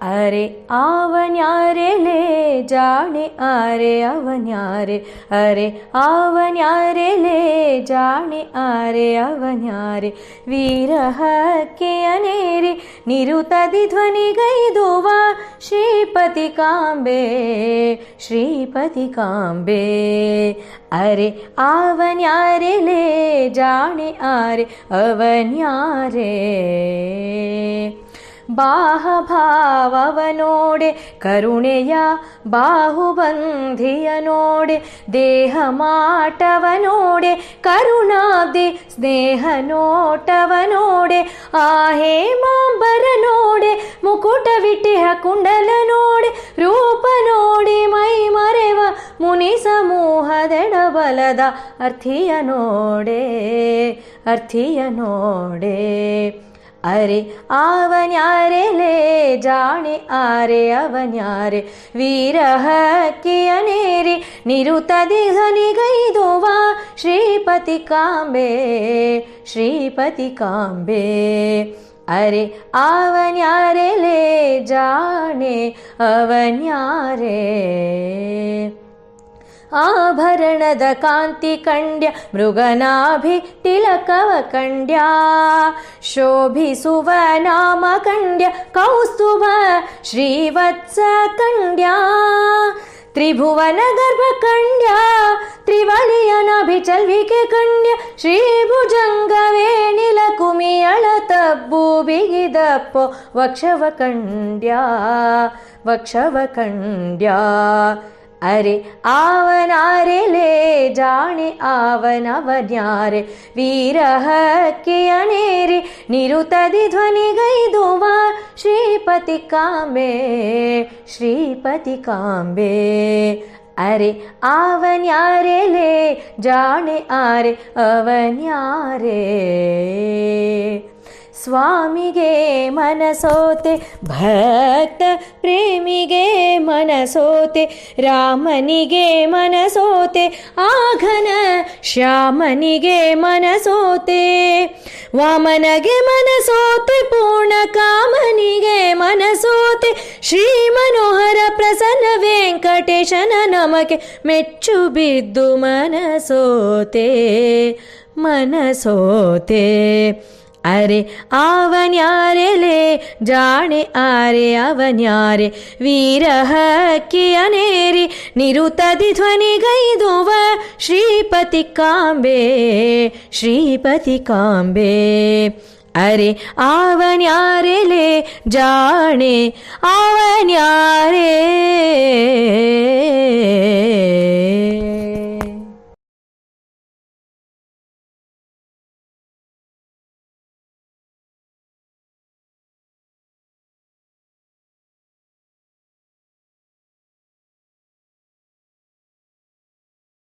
ಅರೆ ಆವನ್ಯಾರೆ ಲೇ ಜಾಣೆ ಆರೆ ಅವನ್ಯಾರೆ ಅರೆ ಆವನ್ಯಾರೆ ಲೇ ಜಾಣೆ ಆರೆ ಅವನ್ಯಾರೆ ವೀರಹಕ್ಕೆ ಅನೇರಿ ನಿರುತದಿ ಧ್ವನಿಗೈದುವ ಶ್ರೀಪತಿ ಕಾಂಬೆ ಶ್ರೀಪತಿ ಕಾಂಬೆ ಅರೆ ಆವನ್ಯಾರೆ ಲೇ ಜಾಣೆ ಆರೆ ಅವನ್ಯಾರೆ ಬಾಹಭಾವವನೋಡೆ ಕರುಣೆಯ ಬಾಹುಬಂಧಿಯ ನೋಡೆ ದೇಹ ಮಾಟವನೋಡೆ ಕರುಣಾಬ್ದಿ ಸ್ನೇಹ ನೋಟವನೋಡೆ ಆಹೇ ಮಾಂಬರ ನೋಡೆ ಮುಕುಟ ವಿಟಿಹ ಕುಂಡಲ ನೋಡೆ ರೂಪ ನೋಡಿ ಮೈ ಮರೆವ ಮುನಿ ಸಮೂಹದೆಡಬಲದ ಅರ್ಥಿಯ ನೋಡೆ ಅರ್ಥಿಯ ನೋಡೆ अरे आवन्यारे ले जाने आरे वीरः कि अनेरि निरुतदिघनि गैदोवा श्रीपति काम्बे श्रीपति काम्बे। अरे आवन्यारे ले जाने अवन्यारे आभरणद कान्ति कण्ड्य मृगनाभि कौस्तुभ श्रीवत्सकण्ड्या त्रिभुवनगर्भकण्ड्या त्रिभुवन त्रिवलियनभिचल्विके कण्ड्य श्रीभुजङ्गवे निलकुमि वक्षवकण्ड्या वक्षवकण्ड्या। अरे आवनारे ले जाने आवनवन्यारे वीरः किरे निरु ध्वनि गैदुवा श्रीपति काबे श्रीपति काम्बे। अरे आवन्यारे ले जाने आरे अवन्यारे। ಸ್ವಾಮಿಗೆ ಮನಸೋತೆ, ಭಕ್ತ ಪ್ರೇಮಿಗೆ ಮನಸೋತೆ, ರಾಮನಿಗೆ ಮನಸೋತೆ, ಆಘನ ಶ್ಯಾಮನಿಗೆ ಮನಸೋತೆ. ವಾಮನಗೆ ಮನಸೋತೆ, ಪೂರ್ಣ ಕಾಮನಿಗೆ ಮನಸೋತೆ. ಶ್ರೀ ಮನೋಹರ ಪ್ರಸನ್ನ ವೆಂಕಟೇಶನ ನಮಗೆ ಮೆಚ್ಚು ಬಿದ್ದು ಮನಸೋತೆ ಮನಸೋತೆ. അരെ അവൻ ആരെലേ ജാണെ ആരെ? അവൻ വീരഹക്കിയനേരി നിരുത്തതി ധ്വനി ഗൈതുവ ശ്രീപതി കാമ്പേ ശ്രീപതി കാമ്പേ. അരെ അവൻ ആരെലേ ജാണെ അവൻ